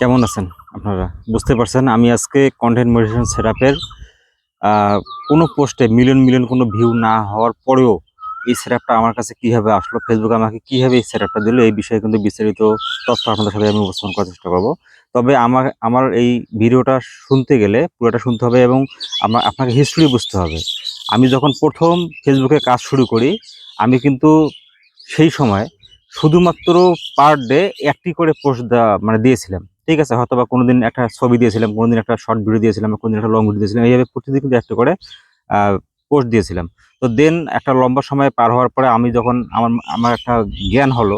কেমন আছেন আপনারা? বুঝতে পারছেন, আমি আজকে কন্টেন্ট মডিটেশন সেটআপের কোনো পোস্টে মিলিয়ন মিলিয়ন কোনো ভিউ না হওয়ার পরেও এই সেটআপটা আমার কাছে কীভাবে আসলো ফেসবুক আমাকে কীভাবে এই সেটআপটা দিল, এই বিষয়ে কিন্তু বিস্তারিত তথ্য আপনাদের সাথে আমি উপস্থাপন করার চেষ্টা করব। তবে আমার আমার এই ভিডিওটা শুনতে গেলে, পুরোটা শুনতে হবে এবং আমার আপনাকে হিস্ট্রি বুঝতে হবে। আমি যখন প্রথম ফেসবুকে কাজ শুরু করি, আমি কিন্তু সেই সময় শুধুমাত্র পার ডে একটি করে পোস্ট দেওয়া মানে দিয়েছিলাম। ঠিক আছে হয়তো বা কোনোদিন একটা ছবি দিয়েছিলাম, কোনোদিন একটা শর্ট ভিডিও দিয়েছিলাম, কোনোদিন একটা লং ভিডিও দিয়েছিলাম, এইভাবে প্রতিদিন কিন্তু একটা করে পোস্ট দিয়েছিলাম। তো দেন একটা লম্বা সময় পার হওয়ার পরে আমি যখন আমার আমার একটা জ্ঞান হলো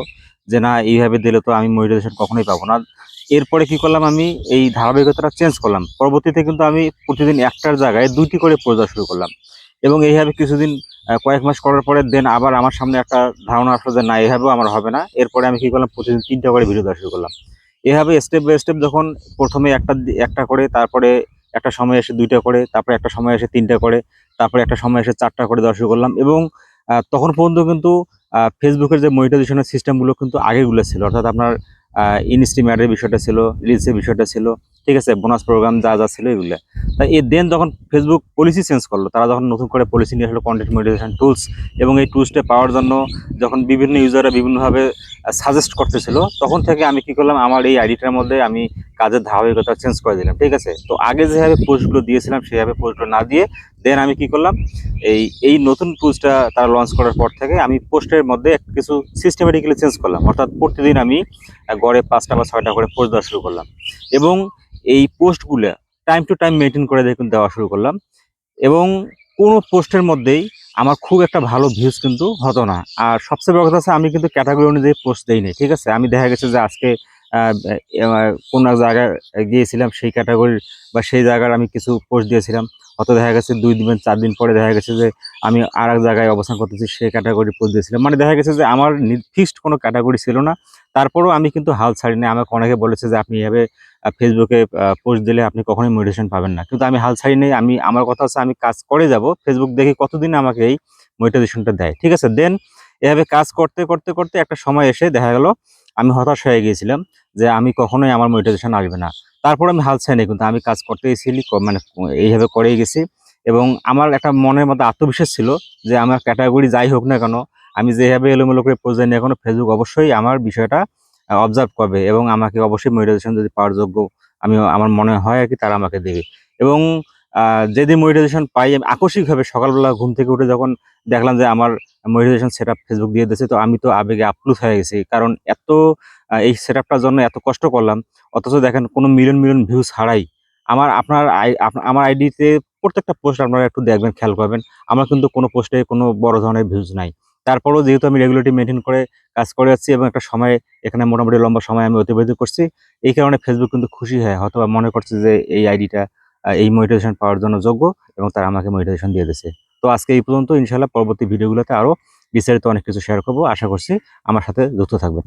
যে না, এইভাবে দিলে তো আমি মনিটাইজেশন কখনোই পাবো না। এরপরে কি করলাম আমি, এই ধারাবাহিকতাটা চেঞ্জ করলাম। পরবর্তীতে কিন্তু আমি প্রতিদিন একটার জায়গায় দুইটি করে পোস্ট শুরু করলাম। এবং এইভাবে কিছুদিন কয়েক মাস করার পরে দেন আবার আমার সামনে একটা ধারণা আসলো যে না এভাবেও আমার হবে না। এরপরে আমি কি করলাম, প্রতিদিন তিনটা করে ভিডিও দেওয়া শুরু করলাম। এভাবে স্টেপ বাই স্টেপ যখন প্রথমে একটা একটা করে, তারপরে একটা সময় এসে দুইটা করে, তারপরে একটা সময় এসে তিনটা করে, তারপরে একটা সময় এসে চারটা করে শুরু করলাম এবং তখন পর্যন্ত কিন্তু ফেসবুকের যে মনিটাইজেশনের সিস্টেমগুলো কিন্তু আগেগুলো ছিল। অর্থাৎ আপনার ইনস্টিমেটের বিষয়টা ছিল রিলসের বিষয়টা ছিল, ঠিক আছে? বোনাস প্রোগ্রাম যা যা ছিল এগুলো। তাই এ দেন যখন ফেসবুক পলিসি চেঞ্জ করল, তারা যখন নতুন করে পলিসি নিয়ে আসলো কন্টেন্ট মনিটাইজেশন টুলস এবং এই টুলসটা পাওয়ার জন্য, যখন বিভিন্ন ইউজাররা বিভিন্নভাবে সাজেস্ট করতেছিল। তখন থেকে আমি কি করলাম, আমার এই আইডিটার মধ্যে আমি কাজের ধারাবাহিকতা চেঞ্জ করে দিলাম, ঠিক আছে? তো আগে যেভাবে পোস্টগুলো দিয়েছিলাম, সেভাবে পোস্টগুলো না দিয়ে দেন আমি কি করলাম, এই এই নতুন পোস্টটা তারা লঞ্চ করার পর থেকে আমি পোস্টের মধ্যে কিছু সিস্টেমেটিক্যালি চেঞ্জ করলাম। অর্থাৎ প্রতিদিন আমি গড়ে পাঁচটা বা ছয়টা করে পোস্ট দেওয়া শুরু করলাম। এবং এই পোস্টগুলো টাইম টু টাইম মেনটেন করে দেখুন, দেওয়া শুরু করলাম। এবং কোনো পোস্টের মধ্যেই আমার খুব একটা ভালো ভিউজ কিন্তু হতো না। আর সবচেয়ে বড় কথা আছে আমি কিন্তু ক্যাটাগরি অনুযায়ী পোস্ট দেই নি ঠিক আছে? আমি দেখা গেছে যে আজকে কোন জায়গায় গিয়েছিলাম সেই ক্যাটাগরির বা সেই জায়গার আমি কিছু পোস্ট দিয়েছিলাম। হয়তো দেখা গেছে দুই দিন চার দিন পরে দেখা গেছে যে আমি আর জায়গায় অবস্থান করতেছি, সেই ক্যাটাগরি পোস্ট দিয়েছিলাম। মানে দেখা গেছে যে আমার ফিক্সড কোনো ক্যাটাগরি ছিল না। তারপরেও আমি কিন্তু হাল ছাড়িনি। আমাকে অনেকে বলেছে যে আপনি এভাবে ফেসবুকে পোস্ট দিলে আপনি কখনোই মোটিভেশন পাবেন না। কিন্তু আমি হাল ছাড়ি নেই আমি, আমার কথা হচ্ছে আমি কাজ করে যাব ফেসবুক দেখি কতদিন আমাকে এই মোটিভেশনটা দেয়। ঠিক আছে? দেন এভাবে কাজ করতে করতে করতে একটা সময় এসে দেখা গেল আমি হতাশ হয়ে গিয়েছিলাম যে আমি কখনোই আমার মোটিভেশন আসবে না। তারপর আমি হাল ছাড়িনি, কিন্তু আমি কাজ করতেই ছিলি মানে এইভাবে করেই গেছি। এবং আমার একটা মনের মধ্যে আত্মবিশ্বাস ছিল যে আমার ক্যাটাগরি যাই হোক না কেন, আমি যেভাবে এলোমেলো করে পোজ না কেন ফেসবুক অবশ্যই আমার বিষয়টা অবজার্ভ করবে এবং আমাকে অবশ্যই মনিটাইজেশন যদি পাওয়ার যোগ্য আমি, আমার মনে হয় আর কি তারা আমাকে দেবে। এবং যেদিন মনিটাইজেশন পাই, আমি আকস্মিকভাবে সকালবেলা ঘুম থেকে উঠে যখন দেখলাম যে আমার মনিটাইজেশন সেট ফেসবুক দিয়ে দিয়েছে, তো আমি তো আবেগে আপ্লুত হয়ে গেছি। কারণ এত এই সেট জন্য এত কষ্ট করলাম, অথচ দেখেন কোনো মিলিয়ন মিলিয়ন ভিউ ছাড়াই। আমার, আপনার আমার আইডিতে প্রত্যেকটা পোস্ট আপনারা একটু দেখবেন, খেয়াল করবেন। আমার কিন্তু কোনো পোস্টে কোনো বড় ধরনের ভিউজ নাই। তারপরেও যেহেতু আমি রেগুলারিটি মেনটেন করে কাজ করে যাচ্ছি এবং একটা সময়, এখানে মোটামুটি লম্বা সময় আমি অতিবাহিত করছি, এই কারণে ফেসবুক কিন্তু খুশি হয় হয়তো মনে করছে যে এই আইডিটা এই মোটিভেশন পাওয়ার জন্য যোগ্য এবং তারা আমাকে মোটিভেশন দিয়ে দিয়েছে। তো আজকে এই পর্যন্ত ইনশাল্লাহ পরবর্তী ভিডিওগুলোতে আরও বিস্তারিত অনেক কিছু শেয়ার করব। আশা করছি আমার সাথে যুক্ত থাকবেন।